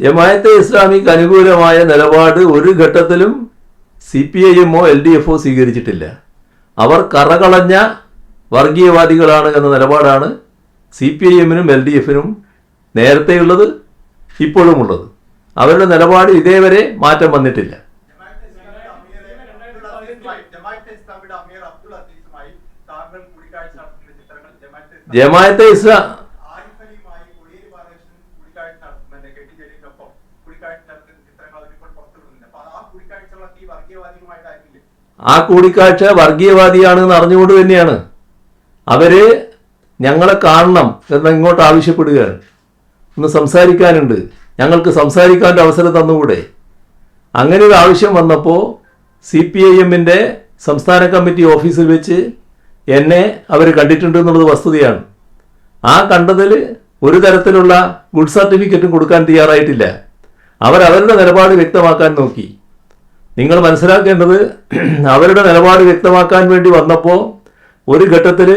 ജമായത്തെ ഇസ്ലാമിക്ക് അനുകൂലമായ നിലപാട് ഒരു ഘട്ടത്തിലും സി പി ഐ എമ്മോ എൽ ഡി എഫോ സ്വീകരിച്ചിട്ടില്ല. അവർ കറകളഞ്ഞ വർഗീയവാദികളാണ് എന്ന നിലപാടാണ് സി പി ഐ എമ്മിനും എൽ ഡി എഫിനും നേരത്തെയുള്ളത് ഇപ്പോഴും ഉള്ളത് അവരുടെ നിലപാട് ഇതേവരെ മാറ്റം വന്നിട്ടില്ല. ജമായത്തെ ഇസ്ലാമിയുടെ ആ കൂടിക്കാഴ്ച വർഗീയവാദിയാണെന്ന് അറിഞ്ഞുകൊണ്ട് തന്നെയാണ്. അവർ ഞങ്ങളെ കാണണം എന്ന് ഇങ്ങോട്ട് ആവശ്യപ്പെടുകയാണ്. ഒന്ന് സംസാരിക്കാനുണ്ട്. ഞങ്ങൾക്ക് സംസാരിക്കാൻ അവസരം തന്നുകൂടെ? അങ്ങനെ ഒരു ആവശ്യം വന്നപ്പോൾ സി പി ഐ എമ്മിന്റെ സംസ്ഥാന കമ്മിറ്റി ഓഫീസിൽ വെച്ച് എന്നെ അവർ കണ്ടിട്ടുണ്ട് എന്നുള്ളത് വസ്തുതയാണ്. ആ കണ്ടതിൽ ഒരു തരത്തിലുള്ള ഗുഡ് സർട്ടിഫിക്കറ്റും കൊടുക്കാൻ തയ്യാറായിട്ടില്ല. അവരവരുടെ നിലപാട് വ്യക്തമാക്കാൻ നോക്കി. നിങ്ങൾ മനസ്സിലാക്കേണ്ടത് അവരുടെ നിലപാട് വ്യക്തമാക്കാൻ വേണ്ടി വന്നപ്പോൾ ഒരു ഘട്ടത്തിൽ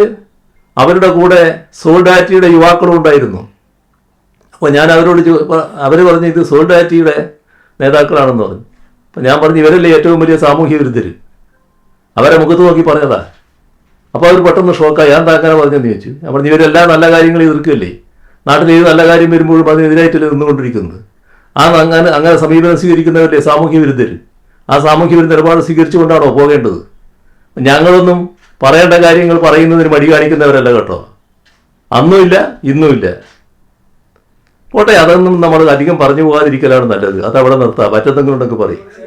അവരുടെ കൂടെ സോൾഡാറ്റിയുടെ യുവാക്കളും ഉണ്ടായിരുന്നു. അപ്പോൾ ഞാൻ അവരോട് അവർ പറഞ്ഞു ഇത് സോൾഡാറ്റിയുടെ നേതാക്കളാണെന്ന് പറഞ്ഞു. അപ്പോൾ ഞാൻ പറഞ്ഞു ഇവരല്ലേ ഏറ്റവും വലിയ സാമൂഹ്യ വിരുദ്ധർ അവരെ മുഖത്ത് നോക്കി പറഞ്ഞതാ. അപ്പോൾ അവർ പെട്ടെന്ന് ഷോക്കായി ഞാൻ താങ്ങനെ പറഞ്ഞെന്ന് ചോദിച്ചു? പറഞ്ഞു ഇവരെല്ലാം നല്ല കാര്യങ്ങൾ എതിർക്കുകയല്ലേ? നാട്ടിൽ ഏത് നല്ല കാര്യം വരുമ്പോഴും അതിനെതിരായിട്ടല്ലേ നിന്നുകൊണ്ടിരിക്കുന്നത്? ആ അങ്ങനെ അങ്ങനെ സമീപനം സ്വീകരിക്കുന്നവരല്ലേ സാമൂഹ്യ വിരുദ്ധർ ആ സാമൂഹ്യ ഒരു നിലപാട് സ്വീകരിച്ചുകൊണ്ടാണോ പോകേണ്ടത്? ഞങ്ങളൊന്നും പറയേണ്ട കാര്യങ്ങൾ പറയുന്നതിന് മടി കാണിക്കുന്നവരല്ല കേട്ടോ. അന്നുമില്ല ഇന്നുമില്ല പോട്ടെ അതൊന്നും നമ്മൾ അധികം പറഞ്ഞു പോകാതിരിക്കലാണ് നല്ലത്. അതവിടെ നിർത്താം. മറ്റെന്തെങ്കിലും ഉണ്ടെങ്കിൽ പറയും.